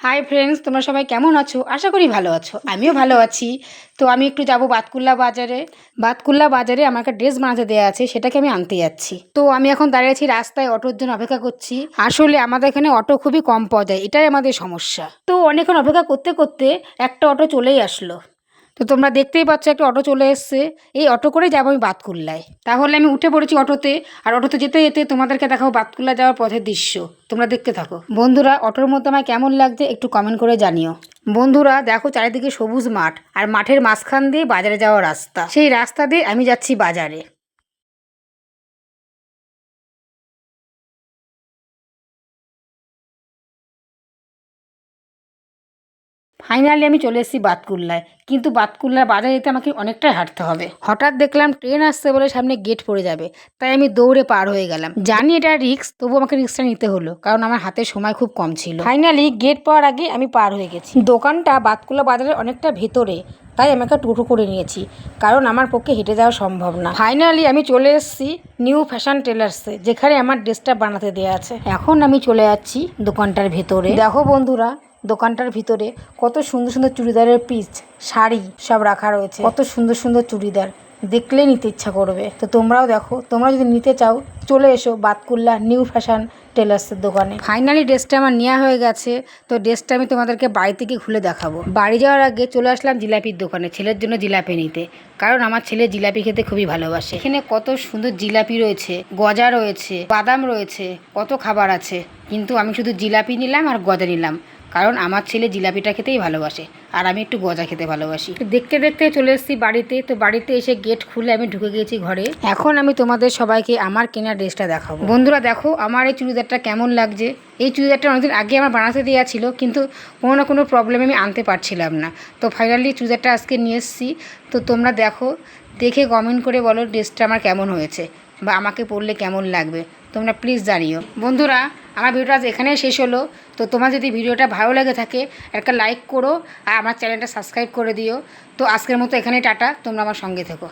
Hi friends তোমরা সবাই কেমন আছো? আশা করি ভালো আছো। আমিও ভালো আছি। তো আমি একটু যাব বাতকুল্লা বাজারে। বাতকুল্লা বাজারে আমার একটা ড্রেস বানাতে দেওয়া আছে, সেটাকে আমি আনতে যাচ্ছি। তো আমি এখন দাঁড়িয়ে আছি রাস্তায়, অটোর জন্য অপেক্ষা করছি। আসলে আমাদের এখানে অটো খুবই কম পাওয়া যায়, এটাই আমাদের সমস্যা। তো অনেকক্ষণ অপেক্ষা করতে করতে একটা অটো চলেই আসলো। তো তোমরা দেখতেই পাচ্ছ একটা অটো চলে এসছে। এই অটো করে যাব আমি বাতকুল্লায়। তাহলে আমি উঠে পড়েছি অটোতে, আর অটোতে যেতে যেতে তোমাদেরকে দেখাবো বাতকুল্লা যাওয়ার পথের দৃশ্য। তোমরা দেখতে থাকো। বন্ধুরা, অটোর মধ্যে আমার কেমন লাগছে একটু কমেন্ট করে জানিও। বন্ধুরা, দেখো চারিদিকে সবুজ মাঠ, আর মাঠের মাঝখান দিয়ে বাজারে যাওয়ার রাস্তা। সেই রাস্তা দিয়ে আমি যাচ্ছি বাজারে। ফাইনালি আমি চলে এসেছি বাতকুল্লায়। কিন্তু বাতকুল্লার বাজারে যেতে আমাকে অনেকটাই হাঁটতে হবে। হঠাৎ দেখলাম ট্রেন আসছে বলে সামনে গেট পড়ে যাবে। তাই আমি দৌড়ে পার হয়ে গেলাম। জানি এটা রিক্স তবু আমাকে রিক্সটা নিতে হলো, কারণ আমার হাতে সময় খুব কম ছিল। ফাইনালি গেট পাওয়ার আগে আমি পার হয়ে গেছি। দোকানটা বাতকুল্লা বাজারের অনেকটা ভেতরে, তাই আমাকে টোটো করে নিয়েছি, কারণ আমার পক্ষে হেঁটে যাওয়া সম্ভব না। ফাইনালি আমি চলে এসেছি নিউ ফ্যাশন টেলার্সে যেখানে আমার ড্রেসটা বানাতে দেওয়া আছে। এখন আমি চলে যাচ্ছি দোকানটার ভেতরে। দেখো বন্ধুরা দোকানটার ভিতরে কত সুন্দর সুন্দর চুড়িদারের পিস শাড়ি সব রাখা রয়েছে। কত সুন্দর সুন্দর চুড়িদার। দেখলে নিতে ইচ্ছা করবে। তো তোমরাও দেখো, তোমরা যদি নিতে চাও, চলে এসো বাতকুল্লা নিউ ফ্যাশন টেলার্সের দোকানে। ফাইনালি ড্রেসটা আমার নেওয়া হয়ে গেছে। তো ড্রেসটা আমি তোমাদেরকে বাড়ি থেকে খুলে দেখাবো। বাড়ি যাওয়ার আগে চলে আসলাম জিলাপির দোকানে, ছেলের জন্য জিলাপি নিতে। কারণ আমার ছেলে জিলাপি খেতে খুবই ভালোবাসে। এখানে কত সুন্দর জিলাপি রয়েছে, গজা রয়েছে, বাদাম রয়েছে, কত খাবার আছে। কিন্তু আমি শুধু জিলাপি নিলাম আর গজা নিলাম। কারণ আমার ছেলে জিলাপিটা খেতেই ভালোবাসে আর আমি একটু গজা খেতে ভালোবাসি। দেখতে দেখতে চলে এসেছি বাড়িতে তো বাড়িতে এসে গেট খুলে আমি ঢুকে গিয়েছি ঘরে। এখন আমি তোমাদের সবাইকে আমার কেনা ড্রেসটা দেখাবো। বন্ধুরা দেখো আমার এই চুড়িদারটা কেমন লাগছে। এই চুড়িদারটা অনেকদিন আগে আমার বানাতে দেওয়া ছিল কিন্তু কোনো না কোনো প্রবলেমে আমি আনতে পারছিলাম না। তো ফাইনালি চুড়িদারটা আজকে নিয়ে এসেছি। তো তোমরা দেখো দেখে কমেন্ট করে বলো ড্রেসটা আমার কেমন হয়েছে বা আমাকে পরলে কেমন লাগবে। তোমরা প্লিজ জানিও। বন্ধুরা, আমার ভিডিওটা আজ এখানেই শেষ হলো। তো তোমার যদি ভিডিওটা ভালো লেগে থাকে, একটা লাইক করো আর আমার চ্যানেলটা সাবস্ক্রাইব করে দিও। তো আজকের মতো এখানে টাটা। তোমরা আমার সঙ্গে থেকো।